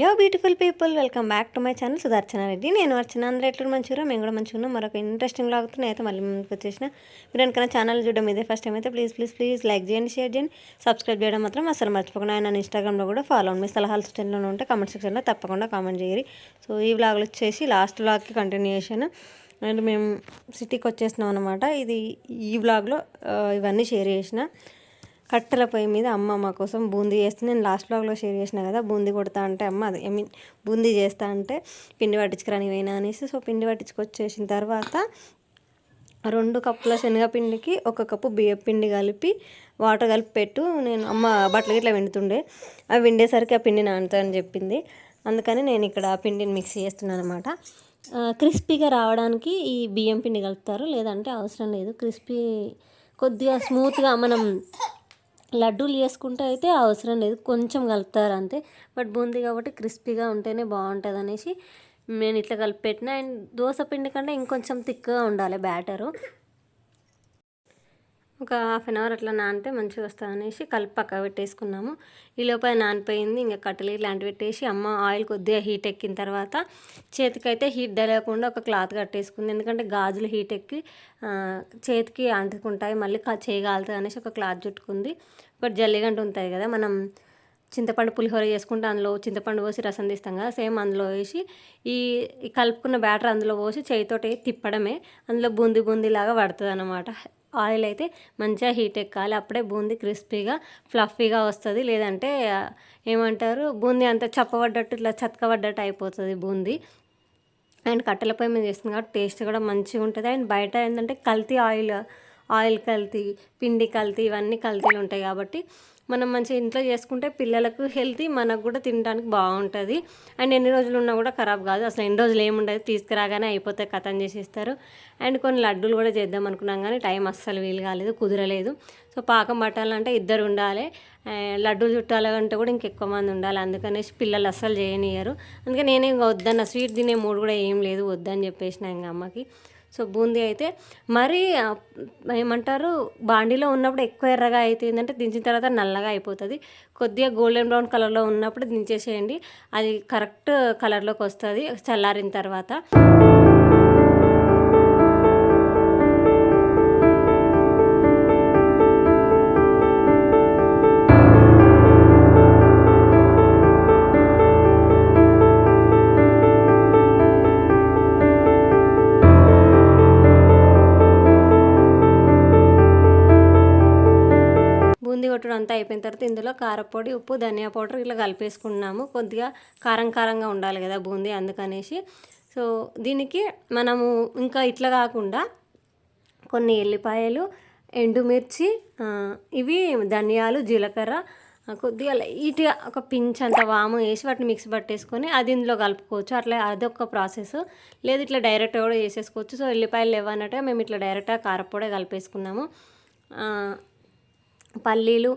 Hello beautiful people welcome back to my channel Sudarshana Reddy. నేను అర్చన అందరూ ఎట్లా మంచిగా మేము కూడా మంచిగా ఉన్నాం మరొక ఇంట్రెస్టింగ్ లాగుతున్నాయి అయితే మళ్ళీ ముందుకు వచ్చేసిన. మీరు అనుకున్న ఛానల్ చూడడం ఇదే ఫస్ట్ టైం అయితే ప్లీజ్ ప్లీజ్ ప్లీజ్ లైక్ చేయండి షేర్ చేయండి. సబ్స్క్రైబ్ చేయడం మాత్రం అసలు మర్చిపోకుండా. ఆయన ఇన్స్టాగ్రామ్లో కూడా ఫాలో అవ్వండి. మీ సలహాలు సూచనలు ఉంటే కామెంట్ సెక్షన్లో తప్పకుండా కామెంట్ చేయరు సో ఈ వ్లాగ్లు వచ్చేసి లాస్ట్ వ్లాగ్కి కంటిన్యూషన్ అండ్ మేము సిటీకి వచ్చేసినాం అనమాట ఇది ఈ వ్లాగ్లో ఇవన్నీ షేర్ చేసిన. కట్టెల పొయ్యి మీద అమ్మ మా కోసం బూందీ చేస్తే నేను లాస్ట్ బ్లాగ్లో షేర్ చేసిన కదా బూందీ కొడతా అంటే అమ్మ అది ఐ మీన్ బూందీ చేస్తా అంటే పిండి పట్టించుకురాని పోయినా అనేసి సో పిండి పట్టించుకొచ్చేసిన తర్వాత రెండు కప్పుల శనగపిండికి ఒక కప్పు బియ్యం పిండి కలిపి వాటర్ కలిపి పెట్టు. నేను అమ్మ బట్టలు ఇట్లా వెండుతుండే అవి విండేసరికి ఆ పిండి నానుతుందని చెప్పింది. అందుకని నేను ఇక్కడ ఆ పిండిని మిక్స్ చేస్తున్నాను అనమాట క్రిస్పీగా రావడానికి ఈ బియ్యం పిండి కలుపుతారు లేదంటే అవసరం లేదు. క్రిస్పీ కొద్దిగా స్మూత్గా మనం లడ్డూలు చేసుకుంటే అయితే అవసరం లేదు. కొంచెం కలుపుతారు అంతే. బట్ బూందీ కాబట్టి క్రిస్పీగా ఉంటేనే బాగుంటుంది అనేసి నేను ఇట్లా కలిపి పెట్టిన. అండ్ దోశ పిండి కంటే ఇంకొంచెం థిక్గా ఉండాలి బ్యాటరు. ఒక హాఫ్ అన్ అవర్ అట్లా నానితే మంచిగా వస్తుంది అనేసి కలిపి పక్క పెట్టేసుకున్నాము. ఈ లోపల నానిపోయింది ఇంకా కట్టెలు ఇలాంటివి పెట్టేసి అమ్మ ఆయిల్ కొద్దిగా హీట్ ఎక్కిన తర్వాత చేతికైతే హీట్ తెలియకుండా ఒక క్లాత్ కట్టేసుకుంది. ఎందుకంటే గాజులు హీట్ ఎక్కి చేతికి అంటుకుంటాయి మళ్ళీ చేయగలుగుతుంది అనేసి ఒక క్లాత్ చుట్టుకుంది. ఒకటి జల్లిగంట ఉంటుంది కదా మనం చింతపండు పులిహోర చేసుకుంటే అందులో చింతపండు పోసి రసం తీస్తాం కదా సేమ్ అందులో వేసి ఈ కలుపుకున్న బ్యాటర్ అందులో పోసి చేయితోటి తిప్పడమే. అందులో బూందీ బూందీలాగా పడుతుంది అనమాట ఆయిల్ అయితే మంచిగా హీట్ ఎక్కాలి. అప్పుడే బూందీ క్రిస్పీగా ఫ్లఫీగా వస్తుంది. లేదంటే ఏమంటారు బూందీ అంతా చప్పబడ్డట్టు ఇట్లా చతకబడ్డట్టు అయిపోతుంది బూందీ. అండ్ కట్టెలపై మీద చేస్తుంది కాబట్టి టేస్ట్ కూడా మంచిగా ఉంటుంది. అండ్ బయట ఏంటంటే కల్తీ ఆయిల్ ఆయిల్ కల్తీ పిండి కల్తీ ఇవన్నీ కల్తీలు ఉంటాయి కాబట్టి మనం మంచిగా ఇంట్లో చేసుకుంటే పిల్లలకు హెల్తీ మనకు కూడా తినడానికి బాగుంటుంది. అండ్ ఎన్ని రోజులు ఉన్నా కూడా ఖరాబ్ కాదు. అసలు ఎన్ని రోజులు ఏముండదు తీసుకురాగానే అయిపోతే కథం చేసేస్తారు. అండ్ కొన్ని లడ్డూలు కూడా చేద్దాం అనుకున్నాం కానీ టైం అస్సలు వీలు కాలేదు కుదరలేదు. సో పాకం పట్టాలంటే ఇద్దరు ఉండాలి. లడ్డూ చుట్టాలంటే కూడా ఇంకెక్కువ మంది ఉండాలి. అందుకనేసి పిల్లలు అస్సలు చేయనియరు అందుకే నేనే ఇంకా వద్దన్న స్వీట్ తినే మూడు కూడా ఏం లేదు. వద్దని చెప్పేసిన ఇంకా అమ్మకి. సో బూందీ అయితే మరీ ఏమంటారు బాండీలో ఉన్నప్పుడు ఎక్కువ ఎర్రగా అవుతుందంటే దించిన తర్వాత నల్లగా అయిపోతుంది. కొద్దిగా గోల్డెన్ బ్రౌన్ కలర్లో ఉన్నప్పుడు దించేసేయండి. అది కరెక్ట్ కలర్లోకి వస్తుంది చల్లారిన తర్వాత. కొట్టడం అంతా అయిపోయిన తర్వాత ఇందులో కారపొడి ఉప్పు ధనియా పౌడర్ ఇట్లా కలిపేసుకున్నాము. కొద్దిగా కారం కారంగా ఉండాలి కదా బూందీ అందుకనేసి. సో దీనికి మనము ఇంకా ఇట్లా కాకుండా కొన్ని ఎల్లిపాయలు ఎండుమిర్చి ఇవి ధనియాలు జీలకర్ర కొద్దిగా లైట్గా ఒక పించ్ అంత వాము వేసి వాటిని మిక్స్ పట్టేసుకొని అది ఇందులో కలుపుకోవచ్చు. అట్లా అదొక ప్రాసెస్. లేదు ఇట్లా డైరెక్ట్ కూడా చేసేసుకోవచ్చు సో ఎల్లిపాయలు లేవన్నట్టుగా మేము ఇట్లా డైరెక్ట్గా కారపొడే కలిపేసుకున్నాము. పల్లీలు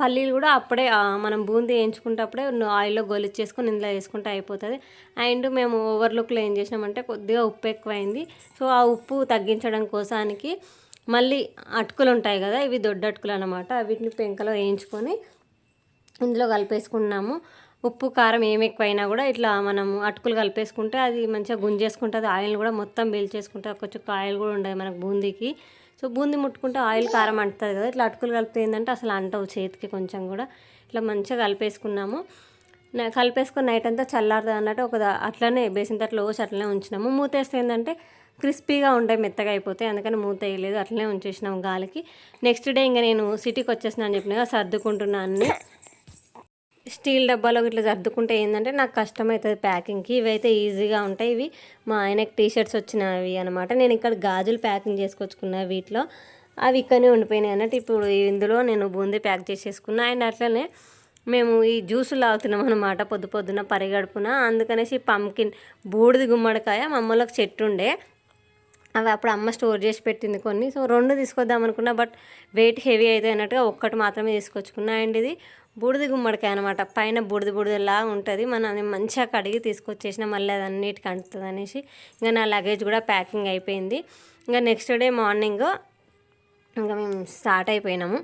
పల్లీలు కూడా అప్పుడే మనం బూందీ వేయించుకుంటప్పుడే ఆయిల్లో గొలిచ్చేసుకొని ఇందులో వేసుకుంటే అయిపోతుంది. అండ్ మేము ఓవర్లుక్లో ఏం చేసినామంటే కొద్దిగా ఉప్పు ఎక్కువైంది. సో ఆ ఉప్పు తగ్గించడం కోసానికి మళ్ళీ అటుకులు ఉంటాయి కదా ఇవి దొడ్డ అటుకులు అనమాట వీటిని పెంకలో వేయించుకొని ఇందులో కలిపేసుకున్నాము. ఉప్పు కారం ఏమి ఎక్కువైనా కూడా ఇట్లా మనం అటుకులు కలిపేసుకుంటే అది మంచిగా గుంజేసుకుంటుంది. ఆయిల్ కూడా మొత్తం పీల్చేసుకుంటుంది కొంచెం ఆయిల్ కూడా ఉండదు మనకు బూందీకి. సో బూంది ముట్టుకుంటే ఆయిల్ కారం అంటుంది కదా ఇట్లా అటుకులు కలిపితే ఏంటంటే అసలు అంటవు చేతికి కొంచెం కూడా. ఇట్లా మంచిగా కలిపేసుకున్నాము. కలిపేసుకుని నైట్ అంతా చల్లారుతుంది అన్నట్టు ఒక అట్లనే బేసిన తట్లో పోసి అట్లనే ఉంచినాము. మూతేస్తే ఏంటంటే క్రిస్పీగా ఉంటాయి మెత్తగా అయిపోతాయి. అందుకని మూత వేయలేదు అట్లనే ఉంచేసినాము గాలికి. నెక్స్ట్ డే ఇంకా నేను సిటీకి వచ్చేసినా అని చెప్పిన సర్దుకుంటున్నాను అన్ని. స్టీల్ డబ్బాలో ఇట్లా సర్దుకుంటే ఏంటంటే నాకు కష్టమవుతుంది ప్యాకింగ్కి. ఇవైతే ఈజీగా ఉంటాయి. ఇవి మా ఆయనకి టీ షర్ట్స్ వచ్చినవి అనమాట నేను ఇక్కడ గాజులు ప్యాకింగ్ చేసుకొచ్చుకున్నా వీటిలో. అవి ఇక్కడనే ఉండిపోయినాయి అన్నట్టు ఇప్పుడు ఇందులో నేను బూందీ ప్యాక్ చేసేసుకున్నా. అండ్ అట్లనే మేము ఈ జ్యూసులు తాగుతున్నాం అనమాట పొద్దు పొద్దున పరిగడుపున. అందుకనేసి పంకిన్ బూడిది గుమ్మడికాయ మా అమ్మలోకి చెట్టు ఉండే. అవి అప్పుడు అమ్మ స్టోర్ చేసి పెట్టింది కొన్ని. సో రెండు తీసుకొద్దాం అనుకున్నా బట్ వెయిట్ హెవీ అయితే అన్నట్టుగా ఒక్కటి మాత్రమే తీసుకొచ్చుకున్నా. అండ్ ఇది బూడిద గుమ్మడికాయ అనమాట పైన బూడిద బూడిదలాగా ఉంటుంది. మనం మంచిగా కడిగి తీసుకొచ్చేసిన మళ్ళీ అది అన్నిటికి అంటుంది అనేసి ఇంకా నా లగేజ్ కూడా ప్యాకింగ్ అయిపోయింది. ఇంకా నెక్స్ట్ డే మార్నింగ్ ఇంకా మేము స్టార్ట్ అయిపోయినాము.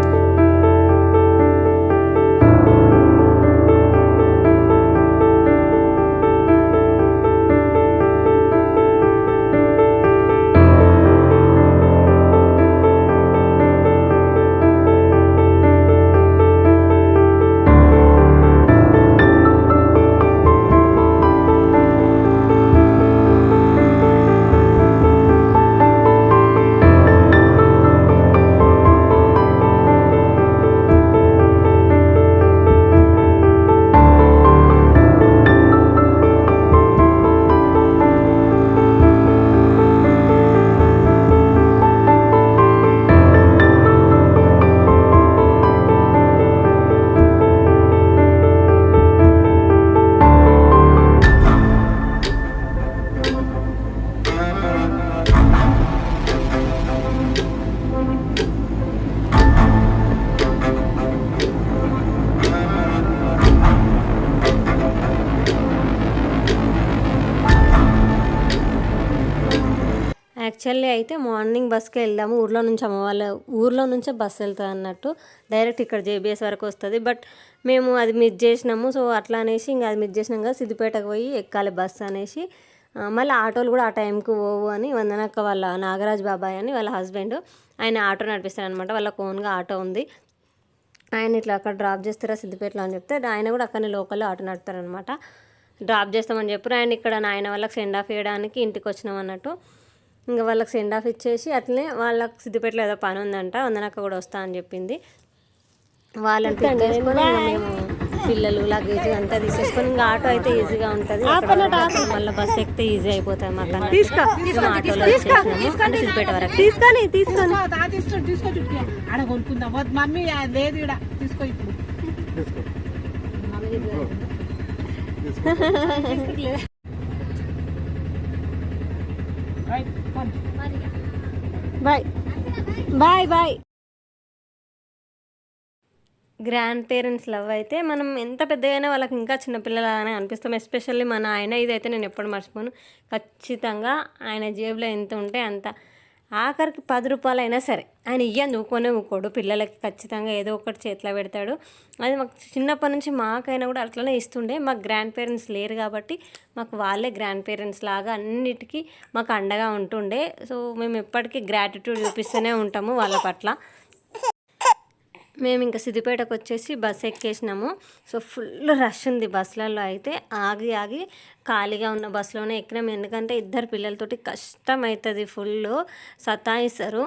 యాక్చువల్లీ అయితే మార్నింగ్ బస్కి వెళ్దాము. ఊర్లో నుంచి అమ్మ వాళ్ళ ఊర్లో నుంచే బస్సు వెళ్తుంది అన్నట్టు. డైరెక్ట్ ఇక్కడ జేబీఎస్ వరకు వస్తుంది. బట్ మేము అది మిస్ చేసినాము. సో అట్లా అనేసి ఇంకా అది మిస్ చేసినాం కదా సిద్దిపేటకు పోయి ఎక్కాలి బస్సు అనేసి. మళ్ళీ ఆటోలు కూడా ఆ టైంకి పోవు అని వందనక్క వాళ్ళ నాగరాజ్ బాబాయ్ అని వాళ్ళ హస్బెండ్ ఆయన ఆటో నడిపిస్తారనమాట వాళ్ళ ఓన్గా ఆటో ఉంది. ఆయన ఇట్లా అక్కడ డ్రాప్ చేస్తారా సిద్దిపేటలో అని చెప్తే ఆయన కూడా అక్కడనే లోకల్లో ఆటో నడుపుతారనమాట డ్రాప్ చేస్తామని చెప్పారు. ఆయన ఇక్కడ నాయన వాళ్ళకి సెండ్ ఆఫ్ వేయడానికి ఇంటికి వచ్చినాం అన్నట్టు. ఇంకా వాళ్ళకి సెండ్ ఆఫ్ ఇచ్చేసి అట్లనే వాళ్ళకి సిద్దిపేటలో ఏదో పని ఉందంట వందనక్క కూడా వస్తా అని చెప్పింది. వాళ్ళని పిక్ చేసుకొని మేము పిల్లలు లగేజ్ అంతా తీసేసుకొని ఇంకా ఆటో అయితే ఈజీగా ఉంటుంది. మళ్ళీ బస్ ఎక్కితే ఈజీ అయిపోతుంది మాకు ఆటోలో అంటే సిద్దిపేట వరకు. తీసుకొని తీసుకొని. ఆడ కొనుక్కుందాం. మమ్మీ ఆ లేదు ఇక్కడ తీసుకో ఇప్పుడు రైట్, పోనీ. Bye bye bye grandparents love అయితే మనం ఎంత పెద్దగైనా వాళ్ళకి ఇంకా చిన్నపిల్లలాగానే అనిపిస్తాం. ఎస్పెషల్లీ మన ఆయన ఇదైతే నేను ఎప్పుడు మర్చిపోను. ఖచ్చితంగా ఆయన జేబులో ఎంత ఉంటే అంత. ఆఖరికి పది రూపాయలు అయినా సరే. ఆయన ఇయ్యను ఊకొనే ఊకోడు పిల్లలకి ఖచ్చితంగా ఏదో ఒకటి చేతిలో పెడతాడు. అది మాకు చిన్నప్పటి నుంచి మాకైనా కూడా అట్లనే ఇస్తుండే. మాకు గ్రాండ్ పేరెంట్స్ లేరు కాబట్టి మాకు వాళ్ళే గ్రాండ్ పేరెంట్స్ లాగా అన్నిటికీ మాకు అండగా ఉంటుండే. సో మేము ఎప్పటికీ గ్రాటిట్యూడ్ చూపిస్తూనే ఉంటాము వాళ్ళ పట్ల. మేము ఇంకా సిద్దిపేటకు వచ్చేసి బస్ ఎక్కేసినాము. సో ఫుల్ రష్ ఉంది బస్సులలో అయితే. ఆగి ఆగి ఖాళీగా ఉన్న బస్సులోనే ఎక్కినాము. ఎందుకంటే ఇద్దరు పిల్లలతోటి కష్టం అవుతుంది ఫుల్ సతాయిస్తారు.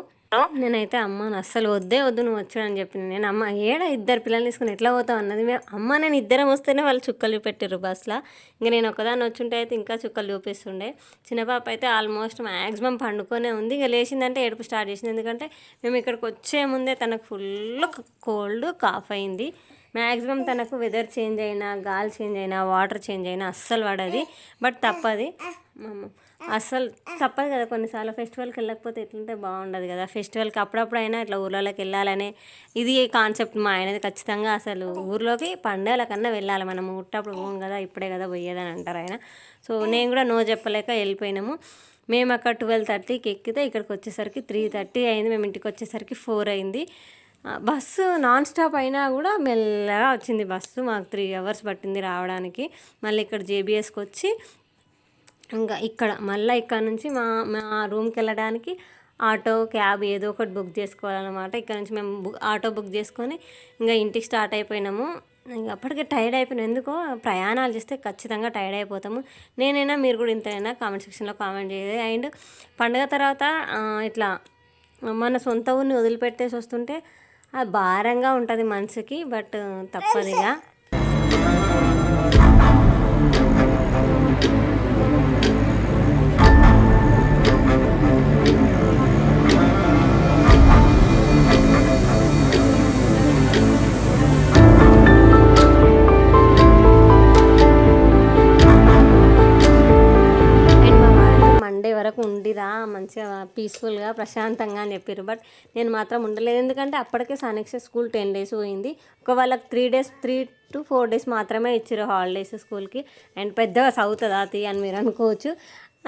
నేనైతే అమ్మను అస్సలు వద్దే వద్దు నువ్వు వచ్చాడని చెప్పిన నేను అమ్మ ఏడ ఇద్దరు పిల్లల్ని తీసుకుని ఎట్లా పోతావు అన్నది మేము అమ్మ నేను ఇద్దరం వస్తేనే వాళ్ళు చుక్కలు చూపెట్టారు బస్సులో ఇంకా నేను ఒకదాన్ని వచ్చుంటే అయితే ఇంకా చుక్కలు చూపిస్తుండే. చిన్న పాప అయితే ఆల్మోస్ట్ మ్యాక్సిమం పండుకొనే ఉంది. ఇంకా లేచిందంటే ఏడుపు స్టార్ట్ చేసింది. ఎందుకంటే మేము ఇక్కడికి వచ్చే ముందే తనకు ఫుల్ కోల్డ్ కాఫ్ అయింది. మ్యాక్సిమం తనకు వెదర్ చేంజ్ అయినా గాలి చేంజ్ అయినా వాటర్ చేంజ్ అయినా అస్సలు పడది. బట్ తప్పది. అసలు తప్పదు కదా కొన్నిసార్లు ఫెస్టివల్కి వెళ్ళకపోతే ఎట్లుంటే బాగుండదు కదా. ఫెస్టివల్కి అప్పుడప్పుడు అయినా ఇట్లా ఊర్లలోకి వెళ్ళాలనే ఇది కాన్సెప్ట్ మా ఆయనది ఖచ్చితంగా అసలు ఊర్లోకి పండుగల కన్నా వెళ్ళాలి మనం. ఉట్టప్పుడు పోం కదా ఇప్పుడే కదా పోయేదని అంటారు ఆయన. సో నేను కూడా నో చెప్పలేక వెళ్ళిపోయినాము. మేము అక్కడ ట్వెల్వ్ థర్టీకి ఎక్కితే ఇక్కడికి వచ్చేసరికి త్రీ థర్టీ అయింది. మేము ఇంటికి వచ్చేసరికి ఫోర్ అయింది. బస్సు నాన్ స్టాప్ అయినా కూడా మెల్లగా వచ్చింది బస్సు. మాకు త్రీ అవర్స్ పట్టింది రావడానికి. మళ్ళీ ఇక్కడ జేబీఎస్కి వచ్చి ఇంకా ఇక్కడ మళ్ళీ ఇక్కడ నుంచి మా మా రూమ్కి వెళ్ళడానికి ఆటో క్యాబ్ ఏదో ఒకటి బుక్ చేసుకోవాలన్నమాట. ఇక్కడ నుంచి మేము బుక్ ఆటో బుక్ చేసుకొని ఇంకా ఇంటికి స్టార్ట్ అయిపోయినాము. ఇంకా అప్పటికే టైర్డ్ అయిపోయినా. ఎందుకో ప్రయాణాలు చేస్తే ఖచ్చితంగా టైర్డ్ అయిపోతాము. నేనైనా మీరు కూడా ఇంతైనా కామెంట్ సెక్షన్లో కామెంట్ చేయదు అండ్ పండుగ తర్వాత ఇట్లా మన సొంత ఊరిని వదిలిపెట్టేసి వస్తుంటే అది భారంగా ఉంటుంది మనసుకి బట్ తప్పదిగా. మంచిగా పీస్ఫుల్గా ప్రశాంతంగా అని చెప్పారు బట్ నేను మాత్రం ఉండలేదు. ఎందుకంటే అప్పటికే సానిక్స్ స్కూల్ టెన్ డేస్ పోయింది. ఒక వాళ్ళకి three days three to four days మాత్రమే ఇచ్చారు హాలిడేస్ స్కూల్కి అండ్ పెద్దగా చదువుతుందా అది అని మీరు అనుకోవచ్చు.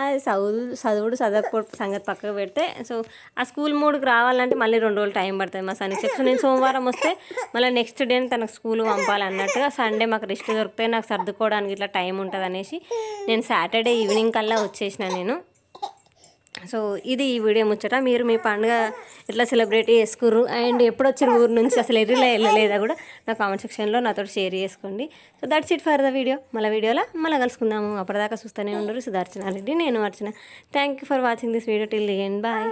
అది చదువు చదువుడు చదవకపోతే సంగతి పక్కకు పెడితే సో ఆ స్కూల్ మూడుకి రావాలంటే మళ్ళీ రెండు రోజులు టైం పడుతుంది. మా సనికి సెక్షన్ నేను సోమవారం వస్తే మళ్ళీ నెక్స్ట్ డే తనకు స్కూల్ పంపాలి అన్నట్టుగా సండే మాకు రెస్ట్ దొరికితే నాకు సర్దుకోవడానికి ఇట్లా టైం ఉంటుంది అనేసి నేను సాటర్డే ఈవినింగ్ కల్లా వచ్చేసిన నేను. సో ఇది ఈ వీడియో ముచ్చట. మీరు మీ పండుగ ఎట్లా సెలబ్రేట్ చేసుకుర్రు? అండ్ ఎప్పుడు వచ్చిన ఊరు నుంచి? అసలు ఎర్రిలా వెళ్ళలేదా కూడా నా కామెంట్ సెక్షన్లో నాతో షేర్ చేసుకోండి. So that's it for the video మళ్ళీ వీడియోలో మళ్ళీ కలుసుకుందాము. అప్పటిదాకా చూస్తూనే ఉండరు సుధార్చన రెడ్డి నేను Archana. Thank you for watching this video till the end bye